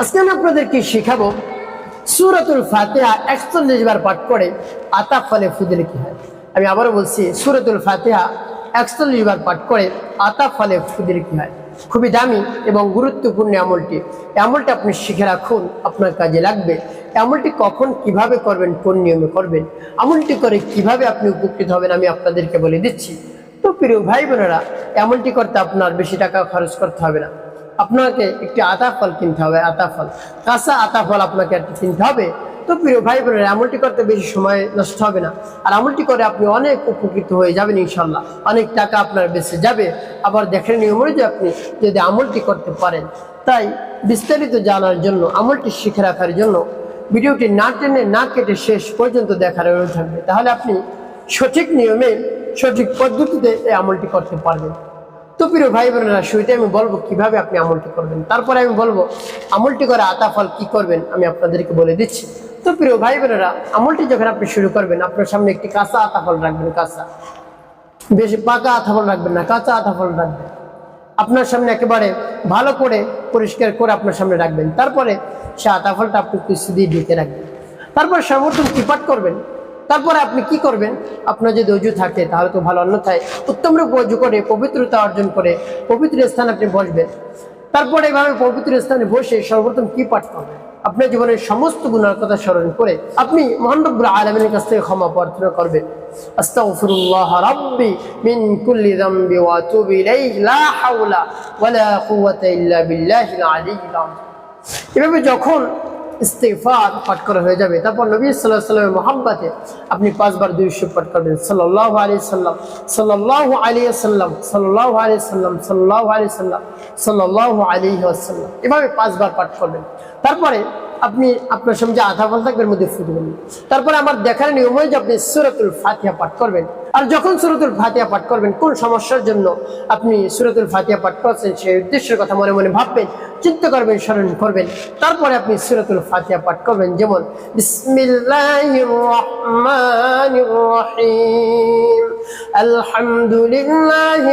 আজকে আমি আপনাদেরকে শিখাবো সুরাতুল ফাতিহা একচল্লিশ বার পাঠ করে আতা ফলে ফুদিলে কি হয়? আমি আবারও বলছি, সুরাতুল ফাতিহা একচল্লিশ বার পাঠ করে আতা ফলে ফুদিলে কি হয়? খুবই দামি এবং গুরুত্বপূর্ণ আমলটি। আমলটি আপনি শিখে রাখুন, আপনার কাজে লাগবে। আমলটি কখন কীভাবে করবেন, কোন নিয়মে করবেন, আমলটি করে কীভাবে আপনি উপকৃত হবেন আমি আপনাদেরকে বলে দিচ্ছি। তো প্রিয় ভাই বোনেরা এমনটি করতে আপনার বেশি টাকা খরচ করতে হবে না। আপনাকে একটি আতা ফল কিনতে হবে, আতা ফল। কাঁচা আতা ফল আপনাকে একটি কিনতে হবে। তো প্রিয় ভাই বোনের, আমলটি করতে বেশি সময় নষ্ট হবে না। আর আমলটি করে আপনি অনেক উপকৃত হয়ে যাবেন ইনশাল্লাহ অনেক টাকা আপনার বেঁচে যাবে। আবার দেখেন নিয়ম অনুযায়ী আপনি যদি আমলটি করতে পারেন, তাই বিস্তারিত জানার জন্য, আমলটি শিখে রাখার জন্য ভিডিওটি না টেনে, না কেটে শেষ পর্যন্ত দেখার অনুরোধ থাকবে। তাহলে আপনি সঠিক নিয়মে সঠিক পদ্ধতিতে এই আমলটি করতে পারবেন। তো প্রিয় ভাই বোনেরা শুরুতে আমি বলব কীভাবে আপনি আমলটি করবেন। তারপরে আমি বলব আমলটি করে আতা ফল কি করবেন, আমি আপনাদেরকে বলে দিচ্ছি। তো প্রিয় ভাই বোনেরা আমলটি যখন আপনি শুরু করবেন, আপনার সামনে একটি কাঁচা আতা ফল রাখবেন, কাঁচা। বেশি পাকা আতা ফল রাখবেন না, কাঁচা আতা ফল রাখবেন। আপনার সামনে একেবারে ভালো করে পরিষ্কার করে আপনার সামনে রাখবেন। তারপরে সে আতা ফলটা আপনি কিছু দিয়ে ঢেকে রাখবেন। তারপর সর্বপ্রথম কি পাঠ করবেন? তারপরে আপনি কি করবেন? আপনার যদি অজু থাকে, তাহলে তো ভালো, অন্যথায় উত্তম রূপ অজু করে, পবিত্রতা অর্জন করে, পবিত্র স্থানে আপনি বসবেন। তারপরে এভাবে পবিত্র স্থানে বসে সর্বপ্রথম কি পাঠ করবেন? আপনার জীবনের সমস্ত গুণার কথা স্মরণ করে আপনি মহানবুর আলমের কাছ থেকে ক্ষমা প্রার্থনা করবেন। এভাবে যখন ইস্তেফার পাঠ করা হয়ে যাবে। তারপর নবী সাল্লাহ সাল্লামের মোহাম্মতে আপনি পাঁচবার দুইশো পাঠ করবেন। সাল্লাহ আলি সাল্লাম সাল্লাহ আলী আসাল্লাম সাল্লাহ আলি সাল্লাম সাল্লাহ আলি সাল্লাম সাল্লাহ আলী আসাল্লাম এভাবে পাঁচবার পাঠ করবেন। তারপরে আপনি আপনার সামনে আধা থাকবে এর মধ্যে ফুটবেন তারপরে আমার দেখার নিয়ম হয় যে আপনি সুরতুল ফাতিহা পাঠ করবেন। আর যখন সুরতুল ফাতিহা পাঠ করবেন, কোন সমস্যার জন্য আপনি সুরতুল ফাতিহা পাঠ করছেন সেই উদ্দেশ্যের কথা মনে মনে ভাববেন, চিন্তা করবেন, স্মরণ করবেন। তারপরে আপনি সুরতুল ফাতিহা পাঠ করবেন, যেমন আলহামদুলিল্লাহি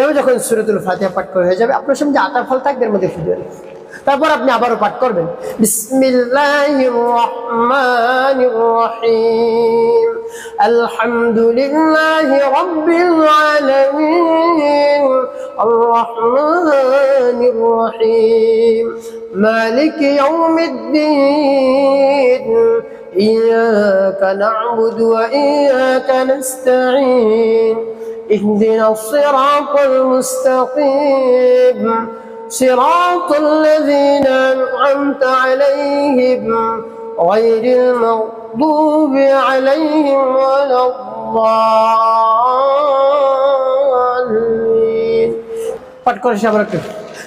এবার যখন সুরতুল ফাতিহা পাঠ করা হয়ে যাবে আপনার সামনে যে আতার ফল থাকবে এর মধ্যে ফুটে তারপর আপনি আবারও পাঠ করবেন বিসমিল্লাহির রহমানির রহিম আলহামদুলিল্লাহি রাব্বিল আলামিন الرحمن الرحيم مالك يوم الدين إياك نعبد وإياك نستعين اهدنا الصراط المستقيم صراط الذين أنعمت عليهم غير المغضوب عليهم ولا الضالين পাঠ করে সে আবার একটু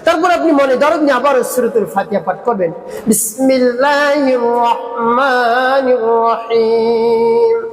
তারপর আপনি মনে দরদ নিয়ে আবার সুরতুল ফাতিহা পাঠ করবেন বিসমিল্লাহির রহমানির রহিম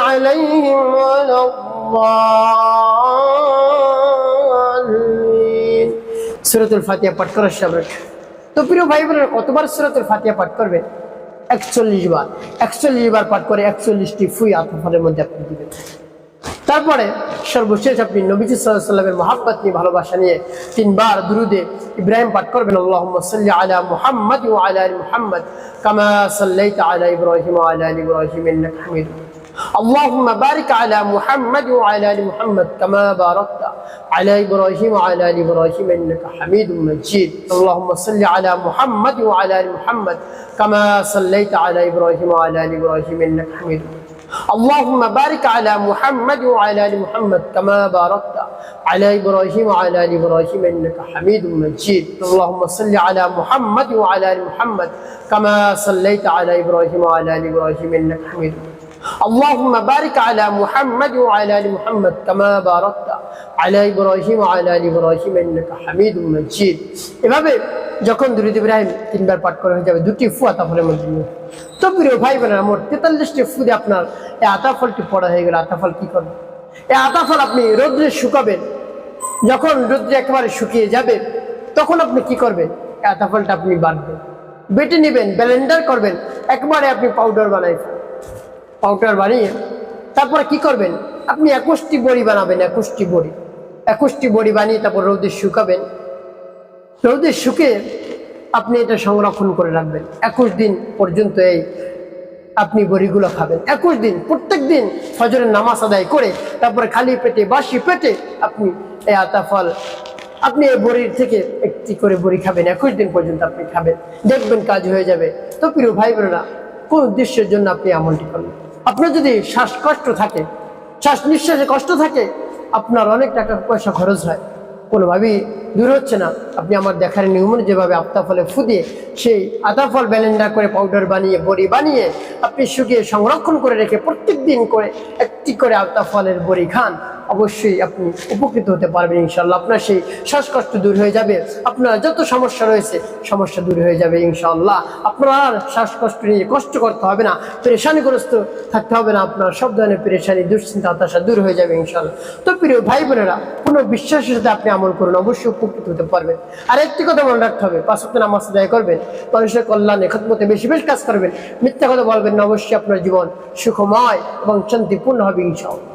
عليهم ولا الضالين سورة الفاتحة পাঠ করার সময় তো প্রিয় ভাই বোনেরা কতবার সুরাতুল ফাতিহা পাঠ করবেন একচল্লিশ বার একচল্লিশ বার পাঠ করে একচল্লিশটি ফুই আত্মফলের মধ্যে আপনি দিবেন তারপরে সর্বশেষ আপনি নবীজি সাল্লাহ সাল্লামের মহাব্বত নিয়ে ভালোবাসা নিয়ে তিনবার দুরুদে ইব্রাহিম পাঠ করবেন আল্লাহ সাল্লি আলা মুহাম্মদ ও আলা আলী মুহাম্মদ কামা সাল্লাইতা আলা ইব্রাহিম আলা আলী ইব্রাহিম ইন্নাকা হামিদ اللهم بارك على محمد وعلى ال محمد كما باركت على ابراهيم وعلى ال ابراهيم انك حميد مجيد اللهم صل على محمد وعلى ال محمد كما صليت على ابراهيم وعلى ال ابراهيم انك حميد مجيد اللهم بارك على محمد وعلى ال محمد كما باركت على ابراهيم وعلى ال ابراهيم انك حميد مجيد اللهم صل على محمد وعلى ال محمد كما صليت على ابراهيم وعلى ال ابراهيم انك حميد مجيد اللهم بارك على محمد وعلى ال محمد كما باركت على ابراهيم وعلى ال ابراهيم انك حميد مجيد এভাবে যখন দুরুদ ইব্রাহিম তিনবার পাঠ করা হয়ে যাবে দুটি ফু আতাফলের মধ্যে নিয়ে তো ভাই বোনেরা, মোট তেতাল্লিশটি ফুদে আপনার এই আতাফলটি পড়া হয়ে গেল। আতাফল কি করবেন এই আতাফল আপনি রোদ্রে শুকাবেন। যখন রোদ্রে একেবারে শুকিয়ে যাবে, তখন আপনি কি করবেন? এই আতাফলটা আপনি বাটবেন বেটে নেবেন, ব্লেন্ডার করবেন, একবারে আপনি পাউডার বানাই পাউডার বানিয়ে তারপরে কি করবেন? আপনি একুশটি বড়ি বানাবেন, একুশটি বড়ি। একুশটি বড়ি বানিয়ে তারপর রোদে শুকাবেন। রোদে শুকে আপনি এটা সংরক্ষণ করে রাখবেন। একুশ দিন পর্যন্ত এই আপনি বড়িগুলো খাবেন। একুশ দিন, প্রত্যেক দিন ফজরের নামাজ আদায় করে তারপরে খালি পেটে, বাসি পেটে আপনি এই আতা ফল, আপনি এই বড়ির থেকে একটি করে বড়ি খাবেন। একুশ দিন পর্যন্ত আপনি খাবেন। দেখবেন কাজ হয়ে যাবে। তো প্রিয় ভাই বোনেরা, কোন উদ্দেশ্যের জন্য আপনি আমলটি করবেন আপনার যদি শ্বাসকষ্ট থাকে, শ্বাস নিঃশ্বাসে কষ্ট থাকে, আপনার অনেক টাকা পয়সা খরচ হয়। কোনোভাবেই দূর হচ্ছে না। আপনি আমার দেখার নিয়মন যেভাবে আত্মাফলে ফুদিয়ে, সেই আতাফল ব্যালেন্ডার করে পাউডার বানিয়ে, বড়ি বানিয়ে, আপনি শুকিয়ে সংরক্ষণ করে রেখে প্রত্যেক দিন করে একটি করে আতাফলের বড়ি খান, অবশ্যই আপনি উপকৃত হতে পারবেন ইনশাল্লাহ আপনার সেই শ্বাসকষ্ট দূর হয়ে যাবে, আপনার যত সমস্যা রয়েছে, সমস্যা দূর হয়ে যাবে ইনশাল্লাহ আপনার আর শ্বাসকষ্ট নিয়ে কষ্ট করতে হবে না, পেরেশানিগ্রস্ত থাকতে হবে না, আপনার সব ধরনের পেরেশানি, দুশ্চিন্তা, হতাশা দূর হয়ে যাবে ইনশাল্লাহ তো প্রিয় ভাই বোনেরা কোনো বিশ্বাসের সাথে আপনি আমল করুন, অবশ্যই উপকৃত হতে পারবেন। আর একটি কথা মনে রাখতে হবে পাঁচত্ব নামাজ আদায় করবেন, মানুষের কল্যাণে, খতমতে বেশি বেশ কাজ করবেন। মিথ্যা কথা বলবেন না, অবশ্যই আপনার জীবন সুখময় এবং শান্তিপূর্ণ হবে ইনশাল্লাহ